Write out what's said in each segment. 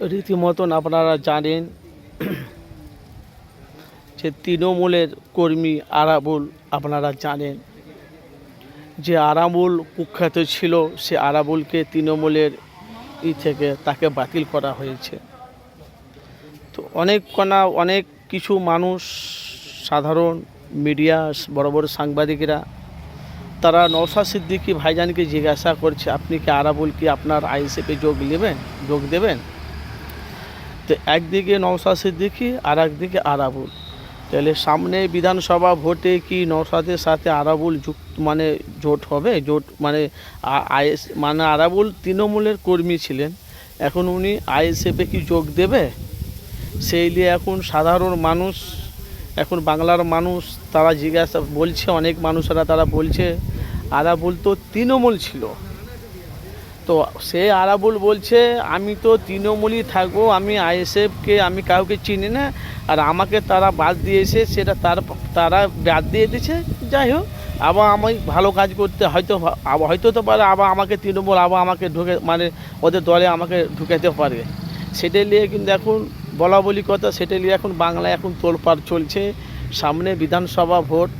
রীতিমতন আপনারা জানেন যে তৃণমূলের কর্মী আরাবুল আপনারা জানেন। যে আরাবুল কুখ্যাত ছিল, সে আরাবুলকে তৃণমূলের ই থেকে তাকে বাতিল করা হয়েছে। তো অনেক কণা, অনেক কিছু মানুষ, সাধারণ মিডিয়া, বড় বড় সাংবাদিকরা, তারা নৌসা সিদ্দিকি ভাইজানকে জিজ্ঞাসা করছে, আপনি কি আরাবুল কি আপনার আইএসএফে যোগ নেবেন? যোগ দেবেন? তো একদিকে নৌসা সিদ্দিকি আর একদিকে আরাবুল। তাহলে সামনে বিধানসভা ভোটে কি নৌসাদের সাথে আরাবুল যুক্ত মানে জোট হবে? জোট মানে আইএস মানে আরাবুল তৃণমূলের কর্মী ছিলেন। এখন উনি আইএসএফে কি যোগ দেবে? সেই নিয়ে এখন সাধারণ মানুষ, এখন বাংলার মানুষ তারা জিজ্ঞাসা, বলছে, অনেক মানুষেরা তারা বলছে, আরাবুল তো তৃণমূল ছিল। তো সে আরাবুল বলছে, আমি তো তৃণমূলই থাকব, আমি আইএসএফকে, আমি কাউকে চিনি না, আর আমাকে তারা বাদ দিয়েছে, সেটা তার, তারা বাদ দিয়ে দিয়েছে, যাই হোক, আবার আমি ভালো কাজ করতে হয়তো হয়তো তো পারে, আবার আমাকে তৃণমূল, আবার আমাকে ঢুকে মানে ওদের দলে আমাকে ঢুকাতে পারে। সেটা নিয়ে কিন্তু এখন বলা বলি কথা, সেটা নিয়ে এখন বাংলায় এখন তোলপাড় চলছে। সামনে বিধানসভা ভোট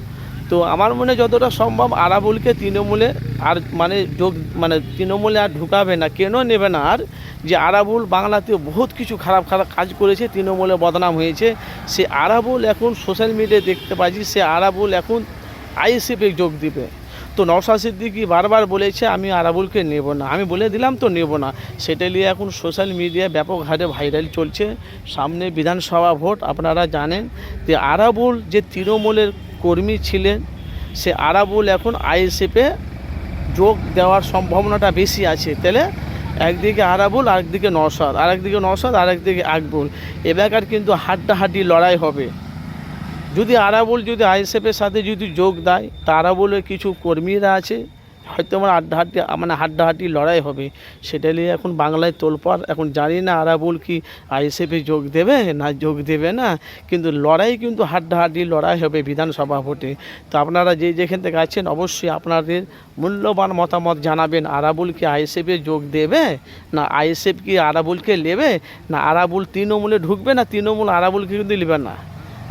তো আমার মনে যতটা সম্ভব আরাবুলকে তৃণমূলে আর মানে যোগ মানে তৃণমূলে আর ঢুকাবে না। কেন নেবে না? আর যে আরাবুল বাংলাতে বহুত কিছু খারাপ খারাপ কাজ করেছে, তৃণমূলে বদনাম হয়েছে। সে আরাবুল এখন সোশ্যাল মিডিয়ায় দেখতে পাচ্ছি, সে আরাবুল এখন আইএসএফে যোগ দিবে। তো নওশা সিদ্দিকি বারবার বলেছে, আমি আরাবুলকে নেব না। আমি বলে দিলাম, তো নেব না। সেটা নিয়ে এখন সোশ্যাল মিডিয়ায় ব্যাপক হারে ভাইরাল চলছে। সামনে বিধানসভা ভোট, আপনারা জানেন যে আরাবুল যে তৃণমূলের কর্মী ছিলেন, সে আরাবুল এখন আইএসএফে যোগ দেওয়ার সম্ভাবনাটা বেশি আছে। তাহলে একদিকে আরাবুল, আরেকদিকে নসাদ আরেকদিকে নসাদ আরেকদিকে আকবুল এবারকার কিন্তু হাড্ডাহাড্ডি লড়াই হবে। যদি আরাবুল, যদি আইএসএফের সাথে যদি যোগ দেয়, তা আরাবুলের কিছু কর্মীরা আছে। হয়তো আমার আড্ডাহাড্ডি মানে হাড্ডাহাড্ডি লড়াই হবে। সেটা নিয়ে এখন বাংলায় তোলপাড়। এখন জানি না আরাবুল কি আইএসএফে যোগ দেবে না যোগ দেবে না, কিন্তু লড়াই কিন্তু হাড্ডাহাড্ডি লড়াই হবে বিধানসভা ভোটে। তো আপনারা যে যেখান থেকে আছেন, অবশ্যই আপনাদের মূল্যবান মতামত জানাবেন। আরাবুল কি আইএসএফে যোগ দেবে? না আইএসএফ কি আরাবুলকে নেবে? না আরাবুল তৃণমূলে ঢুকবে? না তৃণমূল আরাবুলকে কিন্তু নেবে না?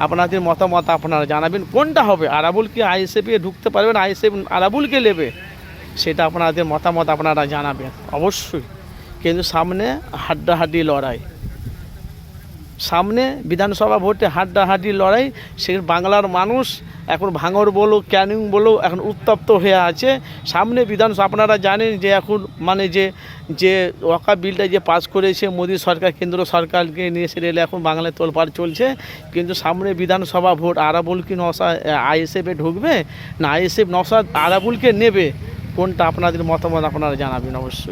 আপনাদের মতামত আপনারা জানাবেন। কোনটা হবে? আরাবুল কি আইএসএফে ঢুকতে পারবেন আইএসএফ আরাবুলকে নেবে? সেটা আপনাদের মতামত আপনারা জানাবেন। অবশ্যই। কিন্তু সামনে হাড্ডাহাড্ডি লড়াই। সামনে বিধানসভা ভোটে হাড্ডাহাড্ডি লড়াই, সে বাংলার মানুষ এখন ভাঙর বলো, ক্যানিং বলো, এখন উত্তপ্ত হয়ে আছে। সামনে বিধানসভা, আপনারা জানেন যে এখন মানে যে যে ওয়াকা বিলটা যে পাস করেছে মোদী সরকার, কেন্দ্র সরকারকে নিয়ে সেটা এখন বাংলায় তোলপাড় চলছে। কিন্তু সামনে বিধানসভা ভোট আরাবুল কি নশা আইএসএফে ঢুকবে? না, আইএসএফ নশা আরাবুলকে নেবে। কোনটা আপনাদের মতামত আপনারা জানাবেন অবশ্যই।